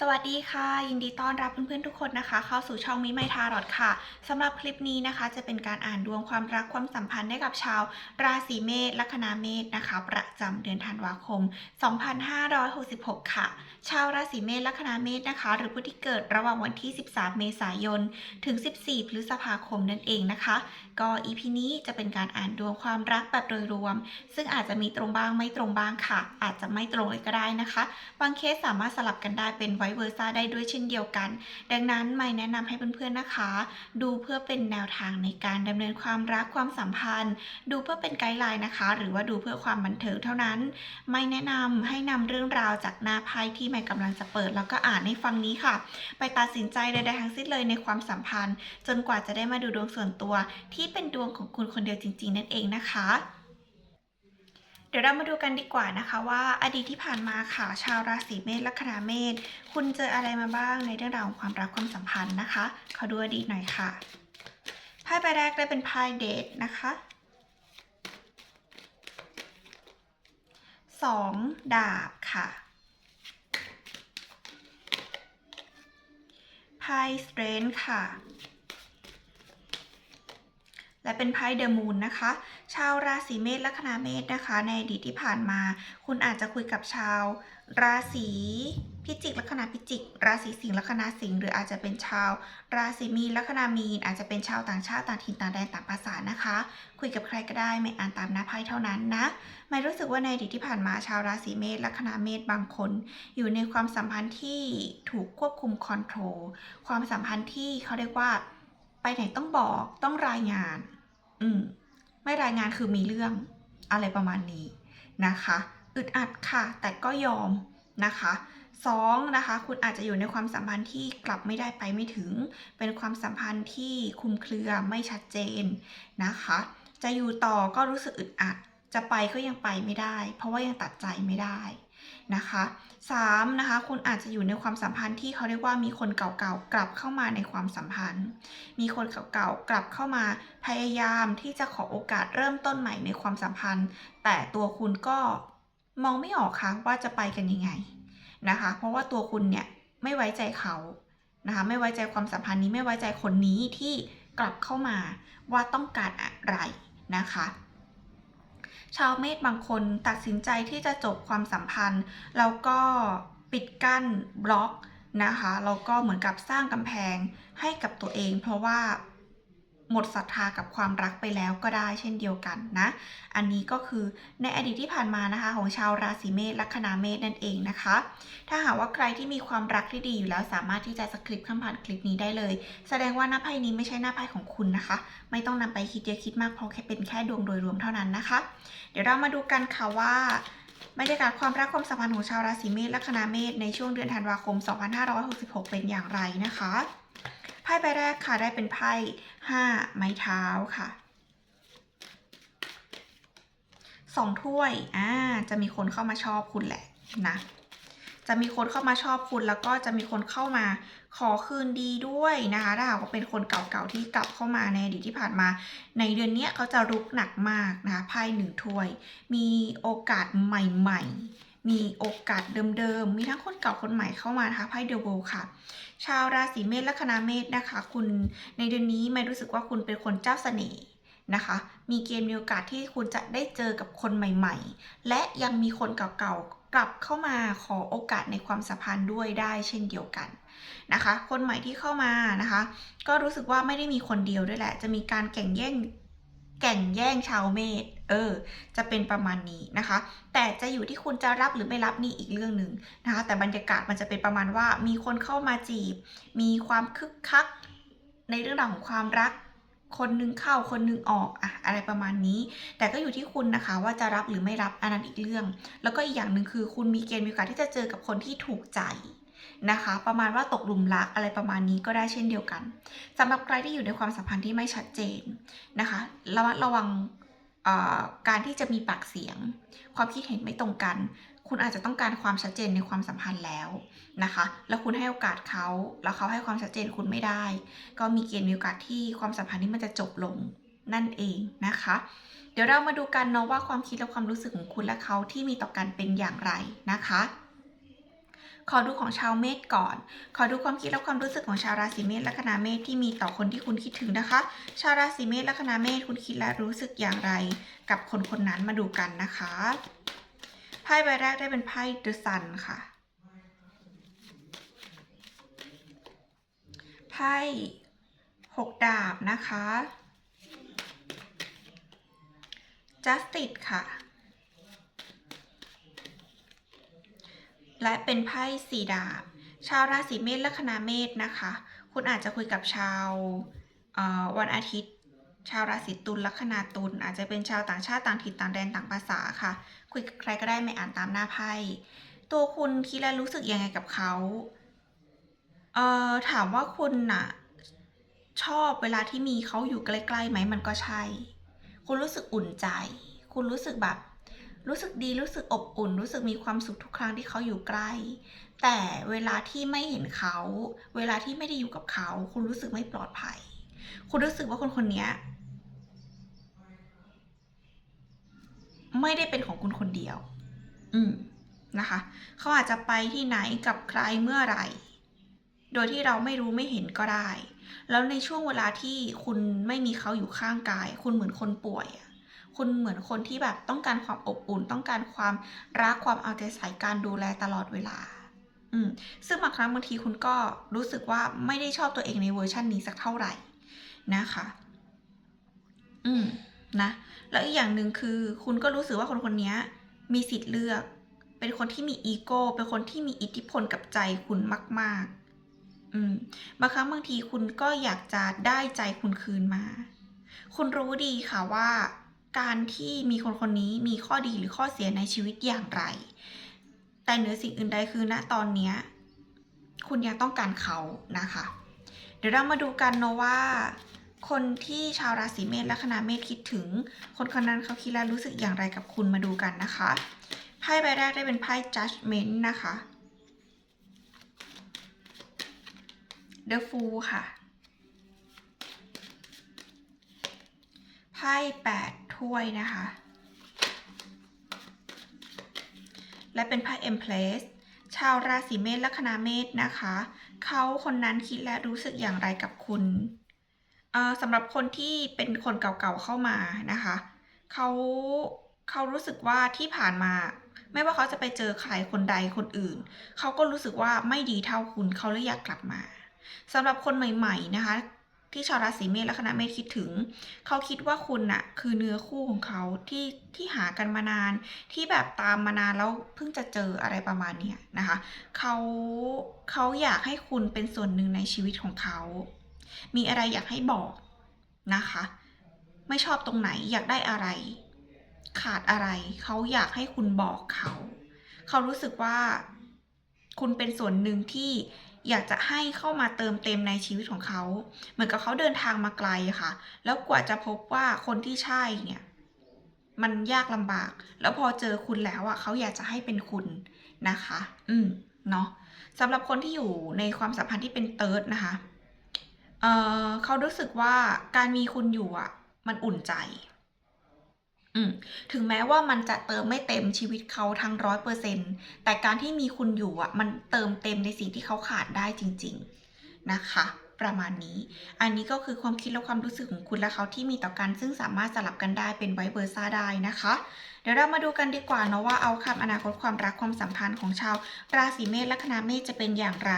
สวัสดีค่ะ ยินดีต้อนรับเพื่อนๆทุกคนนะคะ เข้าสู่ช่องมิไมทารอดค่ะสำหรับคลิปนี้นะคะ จะเป็นการอ่านดวงความรักความสัมพันธ์ให้กับชาว ราศีเมษลัคนาเมษนะคะ ประจำเดือนธันวาคม 2566 ค่ะ ชาวราศีเมษลัคนาเมษนะคะ หรือผู้ที่เกิดระหว่างวันที่ 13 เมษายน ถึง 14 พฤษภาคมนั่นเองนะคะ ก็อีพีนี้จะเป็นการอ่านดวงความรักแบบโดยรวม ซึ่งอาจจะมีตรงบ้างไม่ตรงบ้างค่ะ อาจจะไม่ตรงเลยก็ได้นะคะ บางเคสสามารถสลับกันได้เป็นไวเวอร์ซ่าได้ด้วยเช่นเดียวกัน ดังนั้นไม่แนะนำให้เพื่อนๆนะคะ ดูเพื่อเป็นแนวทางในการดำเนินความรักความสัมพันธ์ ดูเพื่อเป็นไกด์ไลน์นะคะ หรือว่าดูเพื่อความบันเทิงเท่านั้น ไม่แนะนำให้นำเรื่องราวจากหน้าไพ่ที่ไม่กำลังจะเปิด แล้วก็อ่านให้ฟังนี้ค่ะ ไปตัดสินใจใดๆทั้งสิ้นเลยในความสัมพันธ์ จนกว่าจะได้มาดูดวงส่วนตัว ที่เป็นดวงของคุณคนเดียวจริง ๆ นั่นเองนะคะ เดี๋ยวเรามาดูกันดีกว่านะคะว่าอดีตที่ผ่านมาค่ะชาวราศีเมษลัคนาเมษคุณเจออะไรมาบ้างในเรื่องราวของความรักความสัมพันธ์นะคะ ขอดูอดีตหน่อยค่ะไพ่ใบแรกได้เป็นไพ่เดทนะคะสองดาบค่ะไพ่สเตรนค่ะ และเป็นไพ่เดอะมูนนะคะ ชาวราศีเมษลัคนาเมษนะคะ ในอดีตที่ผ่านมา คุณอาจจะคุยกับชาว ราศีพิจิกลัคนาพิจิก ราศีสิงห์ลัคนาสิงห์หรืออาจจะเป็นชาว ราศีมีนลัคนามีน อาจจะเป็นชาวต่างชาติต่างถิ่นต่างแดนต่างภาษานะคะ คุยกับใครก็ได้ไม่อ่านตามหน้าไพ่เท่านั้นนะไม่รู้สึกว่าในอดีตที่ผ่านมาชาวราศีเมษลัคนาเมษบางคน อยู่ในความสัมพันธ์ที่ถูกควบคุมคอนโทรลความสัมพันธ์ที่เขาเรียกว่า ไปไหนต้องบอกต้องรายงาน อืม ไม่รายงานคือมีเรื่องอะไรประมาณนี้นะคะอึดอัดค่ะแต่ก็ยอมนะคะสองนะคะคุณอาจจะอยู่ในความสัมพันธ์ที่กลับไม่ได้ไปไม่ถึง เป็นความสัมพันธ์ที่คุมเครือไม่ชัดเจนนะคะ จะอยู่ต่อก็รู้สึกอึดอัด จะไปก็ยังไปไม่ได้ เพราะว่ายังตัดใจไม่ได้ นะคะสามนะคะคุณอาจจะอยู่ในความสัมพันธ์ที่เขาเรียกว่ามีคนเก่าๆกลับเข้ามาในความสัมพันธ์ มีคนเก่าๆกลับเข้ามาพยายามที่จะขอโอกาสเริ่มต้นใหม่ในความสัมพันธ์ แต่ตัวคุณก็มองไม่ออกค่ะว่าจะไปกันยังไงนะคะ เพราะว่าตัวคุณเนี่ยไม่ไว้ใจเขานะคะไม่ไว้ใจความสัมพันธ์นี้ไม่ไว้ใจคนนี้ที่กลับเข้ามาว่าต้องการอะไรนะคะ ชาวเมษบางคนตัดสินใจที่จะจบความสัมพันธ์ แล้วก็ปิดกั้นบล็อกนะคะแล้วก็เหมือนกับสร้างกำแพงให้กับตัวเอง เพราะว่า หมดศรัทธากับความรักไปแล้วก็ได้เช่นเดียวกันนะ อันนี้ก็คือในอดีตที่ผ่านมานะคะ ของชาวราศีเมษลัคนาเมษนั่นเองนะคะ ถ้าหากว่าใครที่มีความรักที่ดีอยู่แล้วสามารถที่จะสคริปต์คำผ่านคลิปนี้ได้เลย แสดงว่าหน้าไพ่นี้ไม่ใช่หน้าไพ่ของคุณนะคะ ไม่ต้องนำไปคิดเยอะคิดมากเพราะแค่เป็นแค่ดวงโดยรวมเท่านั้นนะคะ เดี๋ยวเรามาดูกันค่ะว่าบรรยากาศความรักความสัมพันธ์ของชาวราศีเมษลัคนาเมษในช่วงเดือนธันวาคม 2566 เป็นอย่างไรนะคะ ไพ่ใบแรกค่ะได้เป็นไพ่5ไม้เท้าค่ะสองถ้วย อ่า จะมีคนเข้ามาชอบคุณแหละนะ จะมีคนเข้ามาชอบคุณแล้วก็จะมีคนเข้ามาขอคืนดีด้วยนะคะถ้าหากว่าเป็นคนเก่าๆที่กลับเข้ามาในอดีตที่ผ่านมา ในเดือนนี้เขาจะรุกหนักมากนะคะไพ่หนึ่งถ้วย มีโอกาสใหม่ ๆ มีโอกาสเดิมๆ มีทั้งคนเก่าคนใหม่เข้ามานะคะไพ่เดอะโวค่ะ ชาวราศีเมษและคณะเมษนะคะ คุณในเดือนนี้ไม่รู้สึกว่าคุณเป็นคนเจ้าเสน่ห์นะคะ มีเกณฑ์มีโอกาสที่คุณจะได้เจอกับคนใหม่ ๆ และยังมีคนเก่าๆ กลับเข้ามาขอโอกาสในความสัมพันธ์ด้วยได้เช่นเดียวกันนะคะ คนใหม่ที่เข้ามานะคะ ก็รู้สึกว่าไม่ได้มีคนเดียวด้วยแหละ จะมีการแข่งแย่ง แก่งแย่งชาวเมษเออ จะเป็นประมาณนี้นะคะ แต่จะอยู่ที่คุณจะรับหรือไม่รับนี่อีกเรื่องหนึ่งนะคะ แต่บรรยากาศมันจะเป็นประมาณว่า มีคนเข้ามาจีบ มีความคึกคัก ในเรื่องราวของความรัก คนนึงเข้าคนนึงออกอะอะไรประมาณนี้ แต่ก็อยู่ที่คุณนะคะว่าจะรับหรือไม่รับอันนั้นอีกเรื่อง แล้วก็อีกอย่างหนึ่งคือ คุณมีเกณฑ์มีโอกาสที่จะเจอกับคนที่ถูกใจ นะคะ ประมาณว่าตกหลุมรักอะไรประมาณนี้ก็ได้เช่นเดียวกันสำหรับใครที่อยู่ในความสัมพันธ์ที่ไม่ชัดเจนนะคะระมัดระวังการที่จะมีปากเสียง ความคิดเห็นไม่ตรงกัน คุณอาจจะต้องการความชัดเจนในความสัมพันธ์แล้วนะคะ แล้วคุณให้โอกาสเขาแล้วเขาให้ความชัดเจนคุณไม่ได้ ก็มีเกณฑ์มีโอกาสที่ความสัมพันธ์นี้มันจะจบลงนั่นเองนะคะ เดี๋ยวเรามาดูกันเนาะว่าความคิดและความรู้สึกของคุณและเขาที่มีต่อกันเป็นอย่างไรนะคะ ขอดูของชาวเมษก่อน ขอดูความคิดและความรู้สึกของชาวราศีเมษแลัคนาเมษที่มีต่อคนที่คุณคิดถึงนะคะ ชาวราศีเมษแลัคนาเมษคุณคิดและรู้สึกอย่างไร กับคนคนนั้นมาดูกันนะคะไพ่ใบแรกได้เป็นไพ่ The Sun ค่ะไพ่หกดาบนะคะ Justice ค่ะ และเป็นไพ่สีดาบ ชาวราศีเมษลัคนาเมษนะคะ คุณอาจจะคุยกับชาววันอาทิตย์ ชาวราศีตุลลัคนาตุลอาจจะเป็นชาวต่างชาติต่างถิ่นต่างแดนต่างภาษาค่ะ คุยกับใครก็ได้ไม่อ่านตามหน้าไพ่ตัวคุณคิดและรู้สึกยังไงกับเขาเอ่อถามว่าคุณน่ะชอบเวลาที่มีเขาอยู่ใกล้ๆไหมมันก็ใช่ คุณรู้สึกอุ่นใจ คุณรู้สึกแบบ รู้สึกดีรู้สึกอบอุ่น รู้สึกมีความสุขทุกครั้งที่เขาอยู่ใกล้ แต่เวลาที่ไม่เห็นเขา เวลาที่ไม่ได้อยู่กับเขา คุณรู้สึกไม่ปลอดภัย คุณรู้สึกว่าคนคนนี้ไม่ได้เป็นของคุณคนเดียว อืมนะคะ เขาอาจจะไปที่ไหนกับใครเมื่อไหร่ โดยที่เราไม่รู้ไม่เห็นก็ได้ แล้วในช่วงเวลาที่คุณไม่มีเขาอยู่ข้างกาย คุณเหมือนคนป่วยอะ คุณเหมือนคนที่แบบต้องการความอบอุ่น ต้องการความรักความเอาใจใส่การดูแลตลอดเวลา อืมซึ่งบางครั้งบางทีคุณก็รู้สึกว่าไม่ได้ชอบตัวเองในเวอร์ชันนี้สักเท่าไหร่นะคะ อืมนะ แล้วอีกอย่างหนึ่งคือคุณก็รู้สึกว่าคนคนนี้มีสิทธิ์เลือก เป็นคนที่มีอีโก้ เป็นคนที่มีอิทธิพลกับใจคุณมาก ๆ อืม บางครั้งบางทีคุณก็อยากจะได้ใจคุณคืนมา คุณรู้ดีค่ะว่า การที่มีคนคนนี้มีข้อดีหรือข้อเสียในชีวิตอย่างไร แต่เหนือสิ่งอื่นใดคือณตอนนี้คุณยังต้องการเขานะคะ เดี๋ยวเรามาดูกันเนาะว่า คนที่ชาวราศีเมษและคณะเมษคิดถึง คนคนนั้นเขาคิดและรู้สึกอย่างไรกับคุณมาดูกันนะคะไพ่ใบแรกได้เป็นไพ่ judgment นะคะ The Fool ค่ะไพ่แปด ถ้วยนะคะ และเป็นไพ่ Empress ชาวราศีเมษละคณะเมษนะคะ เขาคนนั้นคิดและรู้สึกอย่างไรกับคุณเอ่อสำหรับคนที่เป็นคนเก่าๆเข้ามานะคะเขาเขารู้สึกว่าที่ผ่านมา ไม่ว่าเขาจะไปเจอใครคนใดคนอื่น เขาก็รู้สึกว่าไม่ดีเท่าคุณเขาเลยอยากกลับมาสำหรับคนใหม่ ๆนะคะ ที่ชาวราศีเมษและคณะเมษคิดถึง เขาคิดว่าคุณน่ะ คือเนื้อคู่ของเขาที่ที่หากันมานาน ที่แบบตามมานานแล้วเพิ่งจะเจออะไรประมาณเนี้ยนะคะเขาเขาอยากให้คุณเป็นส่วนหนึ่งในชีวิตของเขา มีอะไรอยากให้บอกนะคะ ไม่ชอบตรงไหนอยากได้อะไร ขาดอะไรเขาอยากให้คุณบอกเขา เขารู้สึกว่าคุณเป็นส่วนหนึ่งที่ อยากจะให้เข้ามาเติมเต็มในชีวิตของเขา เหมือนกับเขาเดินทางมาไกลค่ะ แล้วกว่าจะพบว่าคนที่ใช่เนี่ย มันยากลำบาก แล้วพอเจอคุณแล้วอะเขาอยากจะให้เป็นคุณนะคะ อืมเนาะสำหรับคนที่อยู่ในความสัมพันธ์ที่เป็นเติร์ดนะคะเอ่อเขารู้สึกว่าการมีคุณอยู่อะ มันอุ่นใจ อืมถึงแม้ว่ามันจะเติมไม่เต็มชีวิตเขาทั้งร้อยเปอร์เซ็นแต่การที่มีคุณอยู่อะ มันเติมเต็มในสิ่งที่เขาขาดได้จริง ๆนะคะ ประมาณนี้ อันนี้ก็คือความคิดและความรู้สึกของคุณและเขาที่มีต่อกันซึ่งสามารถสลับกันได้เป็นไวเบอร์ซ่าได้นะคะ เดี๋ยวเรามาดูกันดีกว่าเนาะว่าเอาคำอนาคตความรักความสัมพันธ์ของชาวราศีเมษและคณะเมษจะเป็นอย่างไร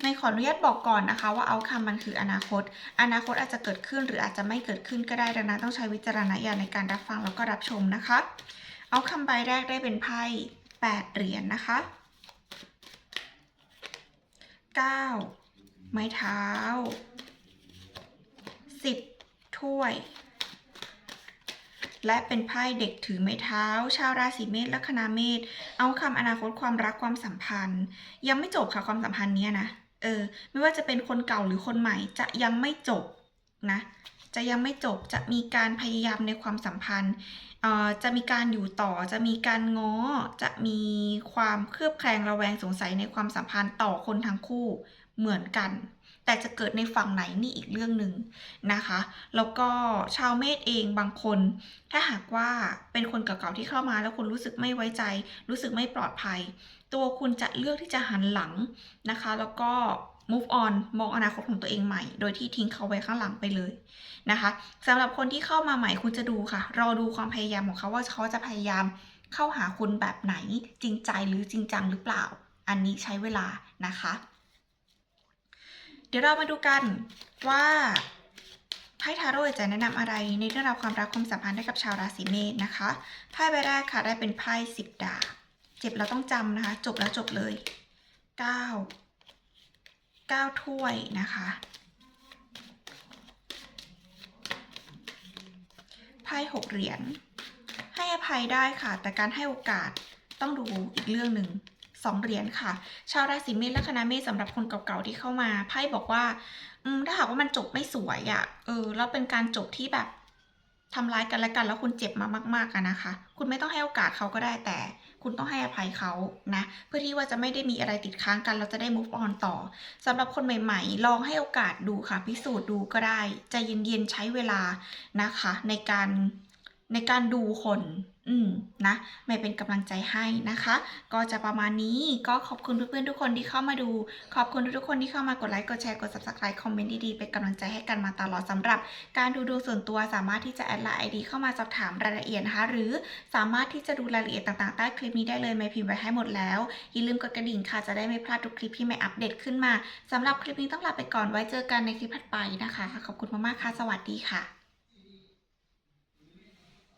ไม่ขออนุญาตบอกก่อนนะคะ ว่าเอาคำมันคืออนาคต อนาคตอาจจะเกิดขึ้นหรืออาจจะไม่เกิดขึ้นก็ได้ดังนั้นต้องใช้วิจารณญาณในการรับฟังแล้วก็รับชมนะคะ เอาคำใบแรกได้เป็นไพ่แปดเหรียญนนะคะเก้าไม้เท้าสิบถ้วย และเป็นไพ่เด็กถือไม้เท้า ชาวราศีเมษและคณะเมษเอาคำอนาคตความรักความสัมพันธ์ ยังไม่จบค่ะความสัมพันธ์เนี้ยนะเออ ไม่ว่าจะเป็นคนเก่าหรือคนใหม่จะยังไม่จบนะจะยังไม่จบจะมีการพยายามในความสัมพันธ์จะมีการอยู่ต่อจะมีการง้อ จะมีความเคลือบแคลงระแวงสงสัยในความสัมพันธ์ต่อคนทั้งคู่เหมือนกัน แต่จะเกิดในฝั่งไหนนี่อีกเรื่องหนึ่งนะคะ แล้วก็ชาวเมษเองบางคน ถ้าหากว่าเป็นคนเก่าๆที่เข้ามาแล้วคุณรู้สึกไม่ไว้ใจ รู้สึกไม่ปลอดภัย ตัวคุณจะเลือกที่จะหันหลังนะคะ แล้วก็ move on มองอนาคตของตัวเองใหม่ โดยที่ทิ้งเขาไว้ข้างหลังไปเลยนะคะสำหรับคนที่เข้ามาใหม่คุณจะดูค่ะ รอดูความพยายามของเขาว่าเขาจะพยายามเข้าหาคุณแบบไหนจริงใจหรือจริงจังหรือเปล่า อันนี้ใช้เวลานะคะ เดี๋ยวเรามาดูกันว่าไพ่ทาโร่จะแนะนำอะไรในเรื่องราวความรักความสัมพันธ์ให้กับชาวราศีเมษนะคะไพ่ใบแรกค่ะได้เป็นไพ่สิบดาบเจ็บแล้วต้องจำนะคะ จบแล้วจบเลยเก้าเก้าถ้วยนะคะไพ่หกเหรียญให้อภัยได้ค่ะ แต่การให้โอกาสต้องดูอีกเรื่องหนึ่ง สองเหรียญค่ะ ชาวราศีเมษและคณะเมษสำหรับคนเก่าๆที่เข้ามาไพ่บอกว่าถ้าหากว่ามันจบไม่สวยอะ่ะเออแล้วเป็นการจบที่แบบทำร้ายกันและกันแล้วคุณเจ็บมามากๆอะนนะคะ คุณไม่ต้องให้โอกาสเขาก็ได้แต่ คุณต้องให้อภัยเขานะ เพื่อที่ว่าจะไม่ได้มีอะไรติดค้างกัน เราจะได้ move on ต่อสำหรับคนใหม่ๆ ลองให้โอกาสดูค่ะ พิสูจน์ดูก็ได้ใจเย็นๆใช้เวลานะคะ ในการ ในการดูคน อืมนะไม่เป็นกำลังใจให้นะคะ ก็จะประมาณนี้ก็ขอบคุณเพื่อนๆทุกคนที่เข้ามาดู ขอบคุณทุกๆคนที่เข้ามากดไลค์กดแชร์กด subscribe คอมเมนต์ดีๆเป็นกำลังใจให้กันมาตลอดสำหรับ การดูดวงส่วนตัวสามารถที่จะแอดไลน์ไอดีเข้ามาสอบถามรายละเอียดนะคะ หรือสามารถที่จะดูรายละเอียดต่างๆใต้คลิปนี้ได้เลยไม่พิมพ์ไว้ให้หมดแล้วอย่าลืมกดกระดิ่งค่ะจะได้ไม่พลาดทุกคลิปที่ไม่อัปเดตขึ้นมาสำหรับคลิปนี้ต้องลาไปก่อนไว้เจอกันในคลิปถัดไปนะคะขอบคุณมากๆค่ะสวัสดีค่ะ